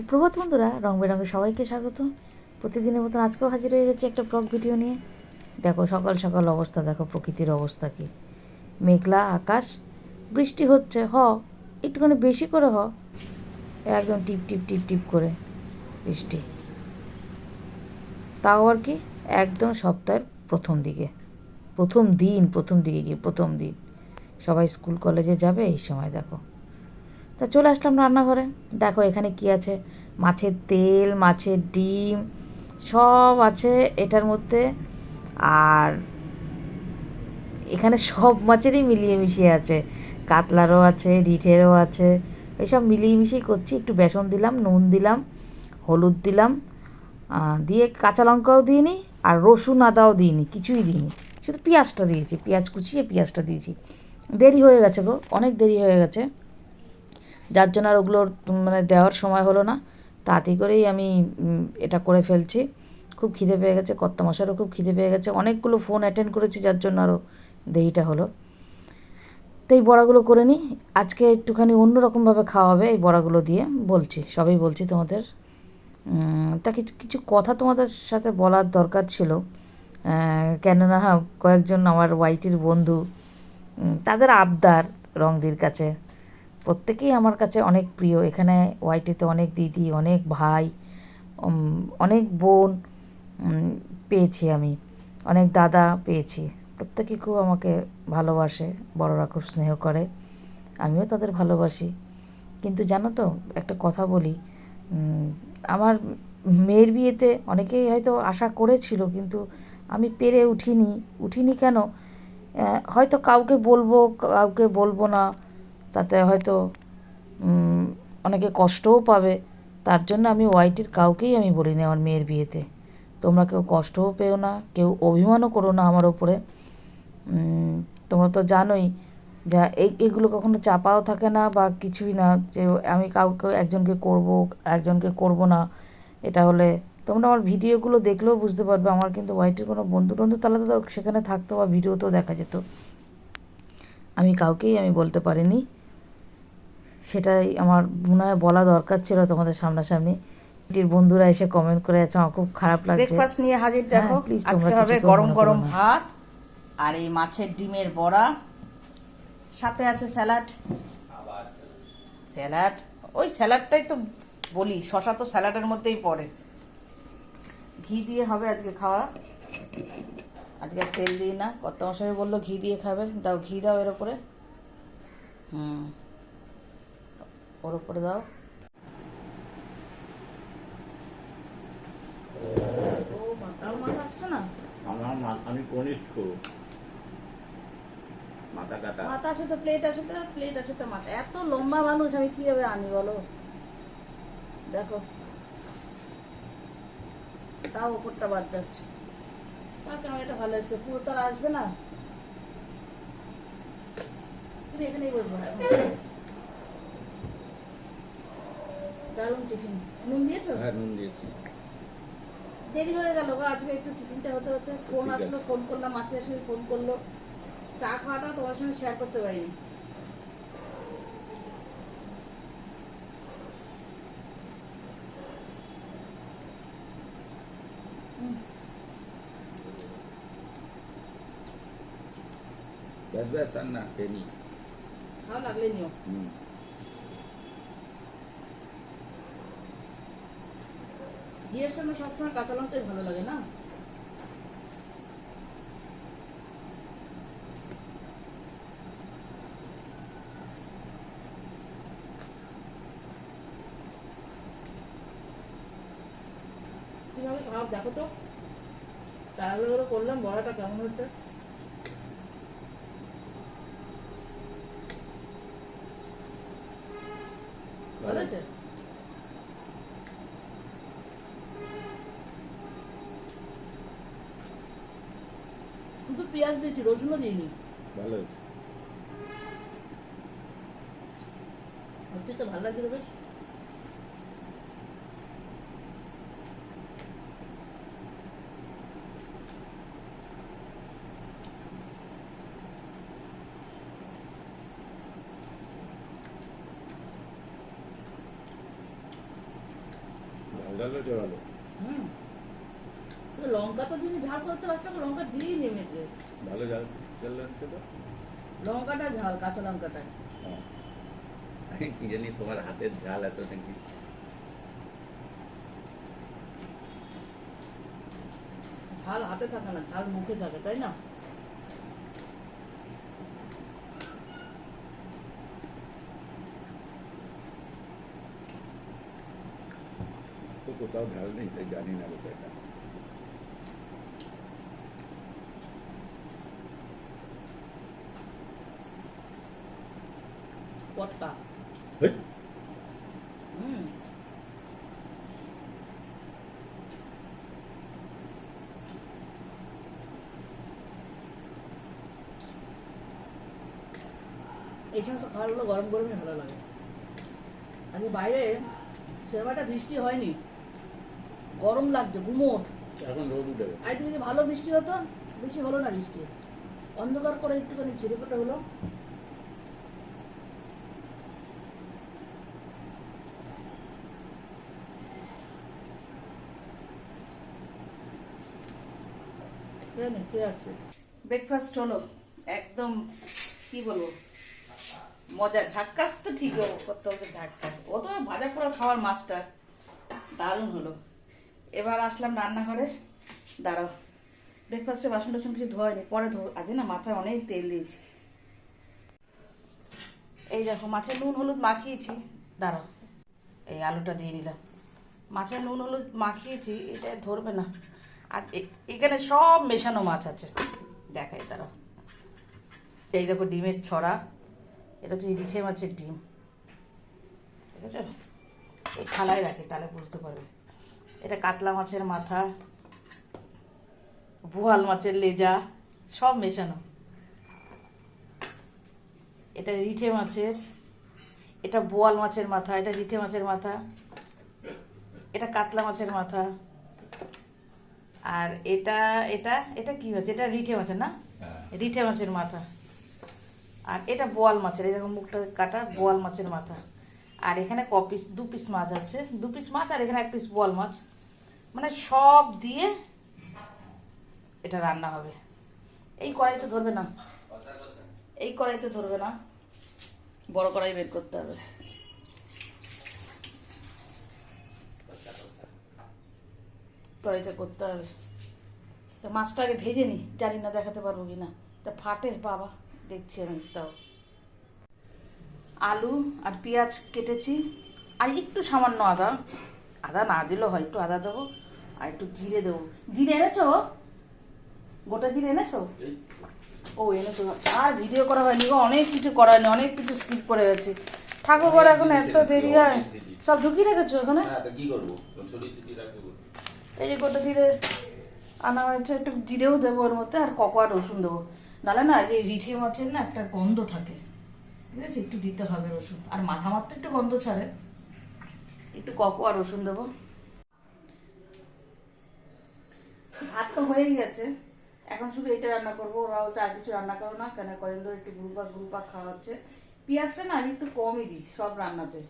সুপ্রভাত বন্ধুরা, রং বেরঙে সবাইকে স্বাগত। প্রতিদিনের মতন আজকেও হাজির হয়ে গেছি একটা ব্লগ ভিডিও নিয়ে। দেখো সকাল সকাল অবস্থা, দেখো প্রকৃতির অবস্থা কি। মেঘলা আকাশ, বৃষ্টি হচ্ছে, হ, একটুখানি বেশি করে হ। একদম টিপ টিপ টিপ টিপ করে বৃষ্টি। তাও আর কি, একদম সপ্তাহের প্রথম দিকে। প্রথম দিন, প্রথম দিকে কি, প্রথম দিন। সবাই স্কুল কলেজে যাবে, এই সময় দেখো। তা চলে আসলাম রান্নাঘরে। দেখো এখানে কি আছে? মাছের তেল, মাছের ডিম, সব আছে এটার মধ্যে। আর এখানে সব মাছেরই মিলিয়ে মিশিয়ে আছে। কাতলারও আছে, রিঠেরও আছে। এসব মিলিয়ে মিশিয়ে করছি। একটু বেসন দিলাম, নুন দিলাম, হলুদ দিলাম দিয়ে কাঁচা লঙ্কাও দিইনি আর রসুন আদাও দিইনি, কিছুই দিইনি। শুধু পেঁয়াজটা দিয়েছি, পেঁয়াজ কুচিয়ে পেঁয়াজটা দিয়েছি। দেরি হয়ে গেছে গো, অনেক দেরি হয়ে গেছে। যার জন্য আর ওগুলোর মানে দেওয়ার সময় হলো না। তাড়াতাড়ি করেই আমি এটা করে ফেলছি। খুব খিদে পেয়ে গেছে কর্তা মশারও খুব খিদে পেয়ে গেছে। অনেকগুলো ফোন অ্যাটেন্ড করেছি, যার জন্য আরও দেরিটা হলো। তো এই বড়াগুলো করে নিই। আজকে একটুখানি অন্যরকমভাবে খাওয়া হবে এই বড়াগুলো দিয়ে। বলছি, সবই বলছি তোমাদের। তা কিছু কিছু কথা তোমাদের সাথে বলার দরকার ছিল। কেননা কয়েকজন আমার ওয়াইটির বন্ধু তাদের আবদার রংদির কাছে। প্রত্যেকেই আমার কাছে অনেক প্রিয়। এখানে ওয়াইটিতে অনেক দিদি, অনেক ভাই অনেক বোন পেয়েছি আমি। অনেক দাদা পেয়েছি। প্রত্যেকেই খুব আমাকে ভালোবাসে, বড়রা খুব স্নেহ করে। আমিও তাদের ভালোবাসি। কিন্তু জানো তো, একটা কথা বলি আমার মেয়ের বিয়েতে অনেকেই হয়তো আশা করেছিল, কিন্তু আমি পেরে উঠিনি। উঠিনি কেন? হয়তো কাউকে বলব কাউকে বলব না। তাতে হয়তো অনেকে কষ্টও পাবে। তার জন্য আমি ওয়াইটির কাউকেই আমি বলিনি আমার মেয়ের বিয়েতে। তোমরা কেউ কষ্টও পেও না, কেউ অভিমানও করো না আমার ওপরে। তোমরা তো জানোই যা এই এগুলো কখনো চাপাও থাকে না বা কিছুই না যে আমি কাউকে, একজনকে করব একজনকে করব না। এটা হলে তোমরা আমার ভিডিওগুলো দেখলেও বুঝতে পারবে। আমার কিন্তু ওয়াইটির কোনো বন্ধু টন্ধু তাহলে তো সেখানে থাকতো বা ভিডিওতেও দেখা যেত। আমি কাউকেই আমি বলতে পারিনি। সেটাই আমার মনে হয় বলা দরকার ছিল তোমাদের সামনাসামনি। এটির বন্ধুরা এসে কমেন্ট করে আছে আমার খুব খারাপ লাগছে। ব্রেকফাস্ট নিয়ে হাজির হ্যাঁ, দেখো আজকে হবে গরম গরম ভাত আর এই মাছের ডিমের বড়া। সাথে আছে স্যালাড। স্যালাড? ওই স্যালাডটাই তো বলি শশা তো স্যালাডের মধ্যেই পড়ে। ঘি দিয়ে হবে আজকে খাওয়া। আজকে তেল দিই না। কত মশাই বলল ঘি দিয়ে খাবে। দাও ঘি দাও এর উপরে। হুম। ওর উপরে দাও। ও মাথা মাথা আসছে না? আমার মা- আমি কনিষ্ঠ। মাথা কাটা। মাথা আসে প্লেট আসে প্লেট আসে মাথা। এত লম্বা মানুষ আমি কীভাবে আনি বলো? দেখো। তাও উপরটা বাদ যাচ্ছে। তার ক্যামেরাটা ভালো এসছে পুরো তো আর আসবে না। তুমি এখানেই বসবো না এখন। দারুণ টিফিন। নুন দিয়েছ? হ্যাঁ নুন দিয়েছি। দেরি হয়ে গেল গো আজকে একটু টিফিনটা হতে হতে। ফোন আসলো ফোন করলাম মাসি আসলে ফোন করল। চা খাওয়াটা তোমার সঙ্গে শেয়ার করতে পারিনি। ব্যাস ব্যাস আর না খেয়ে নি। খাওয়া লাগলে নিও। হুম। ঘিয়ের সঙ্গে সবসময় কাঁচা লঙ্কাই ভালো লাগে না? কীভাবে খারাপ দেখো তো। তাহলে করলাম, বড়াটা কেমন হচ্ছে ভালো আছে শুধু পেঁয়াজ দিয়েছি রসুনও দিইনি ভালো হয়েছে সত্যি তো ভালো লাগছে তো বেশ ঝাল হয়েছে ভালো হুম যদি ঝাল করতে লঙ্কা দিয়েই নেমেছে। ভালো ঝাল ঝাল লাগছে তো? লঙ্কাটা ঝাল কাঁচা লঙ্কাটা। কি জানি তোমার হাতের ঝাল এত নাকি? ঝাল হাতে থাকে না ঝাল মুখে থাকে তাই না? তো কোথাও ঝাল নেই তাই জানি না বিষয়টা পটকা। হেই, হুম। এই সমস্ত খাবারগুলো গরম গরমই ভালো লাগে। আজকে বাইরে সেরকম বৃষ্টি হয়নি। গরম লাগছে গুমোট। এখন রোদ উঠে আর একটু যদি ভালো বৃষ্টি হতো বেশি হলো না বৃষ্টি। অন্ধকার করে একটুখানি ছিড়েপোটা হলো। ব্রেকফাস্ট হলো। একদম, কি বলব? মজা, ঝাক্কাস তো ঠিক করতে হবে, ঝাক্কাস। ও তো ভাজা পোড়া খাওয়ার মাস্টার দারুণ হলো। এবার আসলাম রান্নাঘরে। দাঁড়াও। ব্রেকফাস্টে বাসন টাসন কিছু ধোয়নি পরে ধো আজকে না মাথায় অনেক তেল দিয়েছি। এই দেখো, মাছের নুন, হলুদ মাখিয়েছি। দাঁড়াও। এই আলুটা দিয়ে নিলাম। মাছের নুন, হলুদ মাখিয়েছি, এটা ধরবে না। আর এখানে সব মেশানো মাছ আছে। দেখাই তারা। এই দেখো ডিমের ছড়া। এটা হচ্ছে ইলিশে মাছের ডিম। ঠিক আছে? এই থালায় রাখি, তাহলে বুঝতে পারবে। এটা কাতলা মাছের মাথা বোয়াল মাছের লেজা, সব মেশানো। এটা রিঠে মাছের, এটা বোয়াল মাছের মাথা, এটা রিঠে মাছের মাথা, এটা কাতলা মাছের মাথা আর এটা এটা এটা কি মাছ এটা রিঠে মাছের না? হ্যাঁ। রিঠে মাছের মাথা। আর এটা বোয়াল মাছের এই দেখো মুখটা কাটা বোয়াল মাছের মাথা। আর এখানে ক পিস দু পিস মাছ আছে। দু পিস মাছ আর এখানে এক পিস বোয়াল মাছ। মানে সব দিয়ে এটা রান্না হবে। এই কড়াইতে ধরবে না। এই কড়াইতে ধরবে না। বড় কড়াই বের করতে হবে। কড়াইতে করতে হবে। তা মাছটা আগে ভেজে নি জানি না দেখাতে পারব কি না তা ফাটে বাবা দেখছি আমি তাও আলু আর পেঁয়াজ কেটেছি আর একটু সামান্য আদা। আদা না দিলেও হয় একটু আদা দেবো আর একটু জিরে দেবো। জিরে এনেছো? গোটা জিরে এনেছো? ও এনেছো। আর ভিডিও করা হয়নি গো অনেক কিছু করা হয়নি অনেক কিছু স্কিপ করে গেছে ঠাকুর এখন এত দেরি হয়। সব ঢুকিয়ে রেখেছো ওখানে হ্যাঁ কি করব? এই যে গোটা জিরে আনা হয়েছে, একটু জিরেও দেবো ওর মধ্যে, আর ককোয়া রসুন দেবো। নাহলে না, এই রিঠে মাছের না একটা গন্ধ থাকে। ঠিক আছে? একটু দিতে হবে রসুন। আর মাথা মাত্র একটু গন্ধ ছাড়ে। একটু ককোয়া রসুন দেবো। ভাত তো হয়েই গেছে। এখন শুধু এটা রান্না করব। ওরা হচ্ছে আর কিছু রান্না করো না, কেন কদিন ধরে একটু গ্রুপা গ্রুপা খাওয়া হচ্ছে। পেঁয়াজটা না, আমি একটু কমই দিই সব রান্নাতে।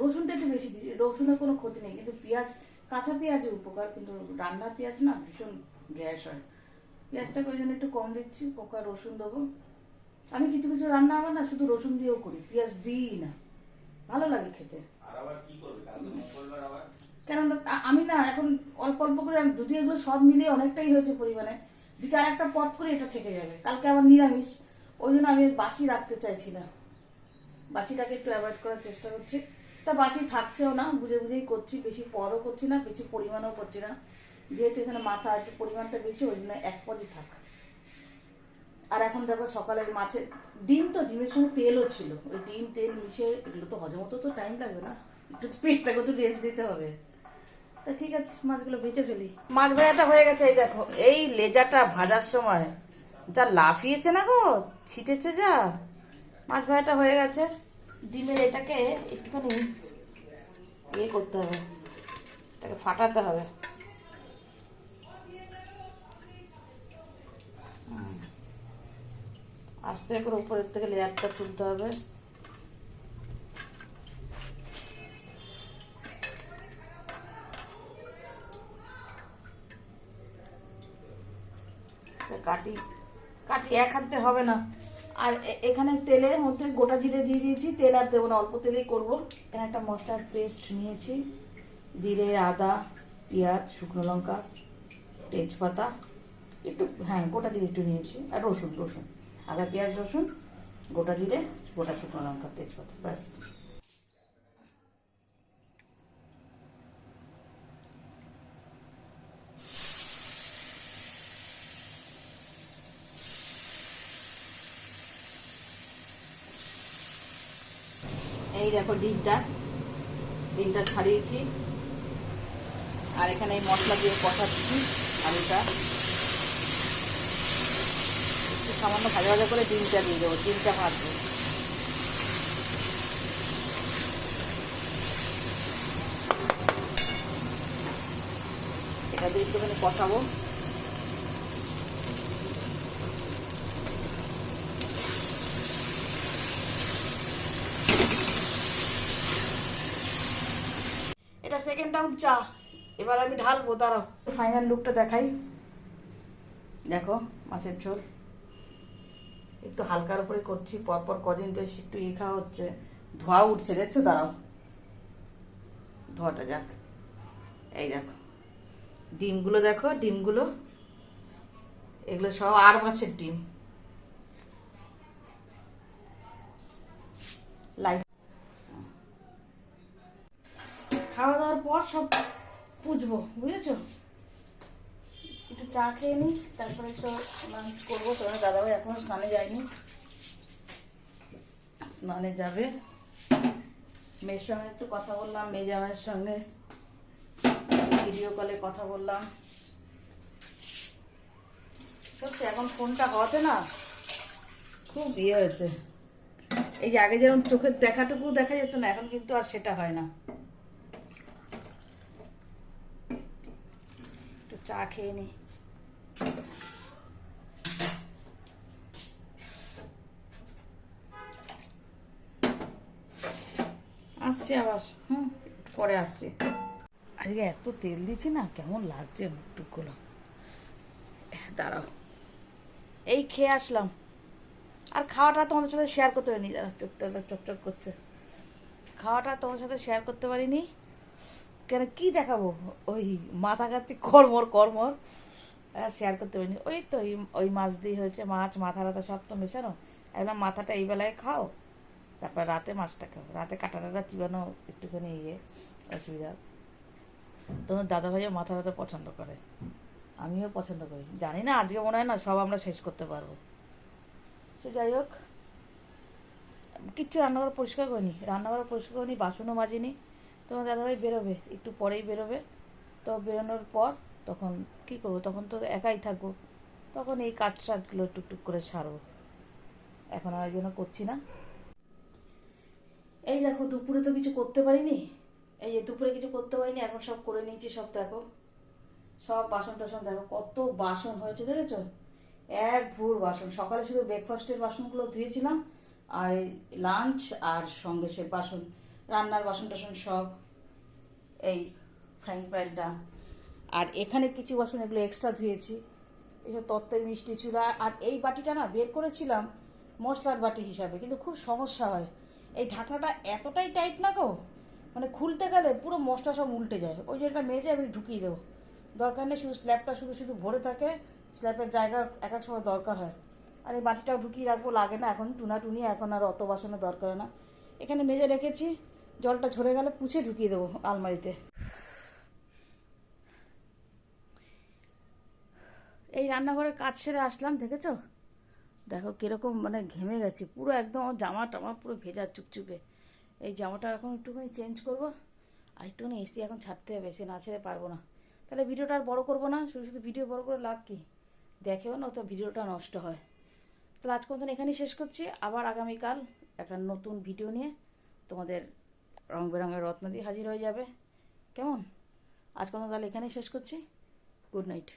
রসুনটা একটু বেশি দিই। রসুনের কোনো ক্ষতি নেই, কিন্তু পেঁয়াজ কাঁচা পেঁয়াজের উপকার কিন্তু রান্না পেঁয়াজ না ভীষণ গ্যাস হয়। পেঁয়াজটাকে ওই জন্য একটু কম দিচ্ছি পোকা রসুন দেবো। আমি কিছু কিছু রান্না আমার না শুধু রসুন দিয়েও করি পেঁয়াজ দিই না। ভালো লাগে খেতে। কেন আমি না এখন অল্প অল্প করে যদি এগুলো সব মিলিয়ে অনেকটাই হয়েছে পরিমাণে যদি আর একটা পট করে এটা থেকে যাবে। কালকে আবার নিরামিষ ওই জন্য আমি বাসি রাখতে চাইছি না। বাসিটাকে একটু অ্যাভয়েড করার চেষ্টা করছি। তা বাসি থাকছেও না, বুঝে বুঝেই করছি, বেশি পদও করছি না, বেশি পরিমাণও করছি না। যেহেতু এখানে মাথা একটু পরিমাণটা বেশি, ওই জন্য এক পদই থাক। আর এখন দেখো সকালে মাছের ডিম তো, ডিমের সঙ্গে তেলও ছিল। ওই ডিম, তেল মিশিয়ে এগুলো তো হজম তো টাইম লাগবে না। একটু পেটটাকে তো রেস্ট দিতে হবে। তা ঠিক আছে, মাছগুলো ভেজে ফেলি। মাছ ভাজাটা হয়ে গেছে, এই দেখো, এই লেজাটা ভাজার সময়। যা লাফিয়েছে না গো, ছিটেছে যা। মাছ ভাজাটা হয়ে গেছে। ডিমের এটাকে একটুখানি ইয়ে করতে হবে। এটাকে ফাটাতে হবে। আস্তে করে উপরের থেকে লেয়ারটা তুলতে হবে। কাটি কাটি এক হাতে হবে না। এখানে তেলের মধ্যে গোটা জিরে দিয়ে দিয়েছি। তেল আর দেবো না, অল্প তেলেই করব। এখানে একটা মশলার পেস্ট নিয়েছি। জিরে, আদা, পেঁয়াজ, শুকনো লঙ্কা, তেজপাতা, একটু হ্যাঁ গোটা জিরে একটু নিয়েছি। আর রসুন রসুন, আদা, পেঁয়াজ, রসুন, গোটা জিরে, গোটা শুকনো লঙ্কা, তেজপাতা, ব্যাস। এই দেখো ডিমটা। ডিমটা ছাড়িয়েছি। আর এখানে এই মশলা দিয়ে কষাচ্ছি আলুটা। সামান্য ভাজা ভাজা করে ডিমটা দিয়ে দেবো, ডিমটা ভাজবো। এটা দিয়ে একটুখানি কষাবো এটা সেকেন্ড রাউন্ড চা। এবার আমি ঢালবো দাঁড়াও। ফাইনাল লুকটা দেখাই। দেখো মাছের ঝোল। একটু হালকার উপরে করছি পরপর কদিন বেশ একটু ইয়ে খাওয়া হচ্ছে। ধোয়া উঠছে দেখছ? দাঁড়াও। ধোয়াটা যাক। এই দেখো। ডিমগুলো দেখো ডিমগুলো। এগুলো সব আর মাছের ডিম। লাইট খাওয়া দাওয়ার পর সব পুজবো, বুঝেছ? একটু চা খেয়ে নিই তারপরে তো লাঞ্চ করব। তোমার দাদাভাই এখনও স্নানে যায়নি। স্নানে যাবে। মেয়ের সঙ্গে একটু কথা বললাম, মেয়ে জামাইয়ের সঙ্গে ভিডিও কলে কথা বললাম। এখন ফোনটা হওয়াতে না খুব ইয়ে হয়েছে। এই যে আগে যেরকম চোখের দেখাটুকু দেখা যেত না, এখন কিন্তু আর সেটা হয় না। চা খেয়ে নি। আসছি আবার হুম পরে আসছি। আজকে এত তেল দিছি না কেমন লাগছে মুখটুকগুলো দাঁড়াও। এই খেয়ে আসলাম। আর খাওয়াটা তোমাদের সাথে শেয়ার করতে পারিনি। দাঁড়া চকচক করছে। খাওয়াটা তোমার সাথে শেয়ার করতে পারিনি। কেন কি দেখাবো? ওই মাথা কাটছি কর্মর কর্মর। শেয়ার করতে পারিনি। ওই তো, ওই মাছ দিয়ে হয়েছে মাছ, মাথা টাথা সব তো মেশানো। একদম মাথাটা এই বেলায় খাও। তারপর রাতে মাছটা খাও। রাতে কাটা টাটা চিবানো একটুখানি ইয়ে অসুবিধা। তোমার দাদা ভাইও মাথা টাথা পছন্দ করে। আমিও পছন্দ করি। জানি না, আজকে মনে হয় না সব আমরা শেষ করতে পারব। সে যাই হোক, কিচ্ছু রান্নাঘর পরিষ্কার করিনি। রান্নাঘর পরিষ্কার করিনি, বাসনও মাজিনি। তোমার দাদাভাই বেরোবে, একটু পরেই বেরোবে। তো বেরোনোর পর তখন কি করব? তখন তো একাই থাকব। তখন এই কাজ টাজগুলো টুকটুক করে সারবো। এখন আর জন্য করছি না। এই দেখো, দুপুরে তো কিছু করতে পারিনি। এই যে দুপুরে কিছু করতে পারিনি, এখন সব করে নিয়েছি, সব দেখো। সব বাসন টাসন দেখো, কত বাসন হয়েছে, দেখেছ? এক ভুর বাসন। সকালে শুধু ব্রেকফাস্টের বাসনগুলো ধুয়েছিলাম, আর লাঞ্চ আর সঙ্গে সে বাসন। রান্নার বাসন টাসন সব, এই ফ্রাইং প্যানটা আর এখানে কিছু বাসন, এগুলো এক্সট্রা ধুয়েছি। এসব তত্ত্বের মিষ্টি চূড়া আর এই বাটিটা না বের করেছিলাম মশলার বাটি হিসাবে, কিন্তু খুব সমস্যা হয়। এই ঢাকনাটা এতটাই টাইট না গো মানে খুলতে গেলে পুরো মশলা সব উল্টে যায়। ওই জন্য মেজে আমি ঢুকিয়ে দেবো। দরকার নেই, শুধু স্ল্যাবটা শুধু শুধু ভরে থাকে স্ল্যাবের জায়গা এক এক সময় দরকার হয়। আর এই বাটিটাও ঢুকিয়ে রাখব, লাগে না এখন টুনা টুনি এখন আর অত বাসনের দরকার না। এখানে মেজে রেখেছি জলটা ঝরে গেলে পুছে ঢুকিয়ে দেবো আলমারিতে। এই রান্নাঘরের কাজ সেরে আসলাম, দেখেছ? দেখো কীরকম মানে ঘেমে গেছি, পুরো একদম জামা টামা পুরো ভেজা চুপচুপে। এই জামাটা এখন একটুখানি চেঞ্জ করব, আর একটুখানি এসি এখন ছাড়তে হবে, এসি না ছেড়ে পারব না। তাহলে ভিডিওটা আর বড় করব না, শুধু শুধু ভিডিও বড় করে লাভ কি? দেখেও না তো ভিডিওটা নষ্ট হয়। তাহলে আজকে মতন এখানেই শেষ করছি, আবার আগামীকাল একটা নতুন ভিডিও নিয়ে তোমাদের রং বেরঙের রত্ন দিয়ে হাজির হয়ে যাবে। কেমন? আজকে মতন তাহলে এখানেই শেষ করছি। Good night.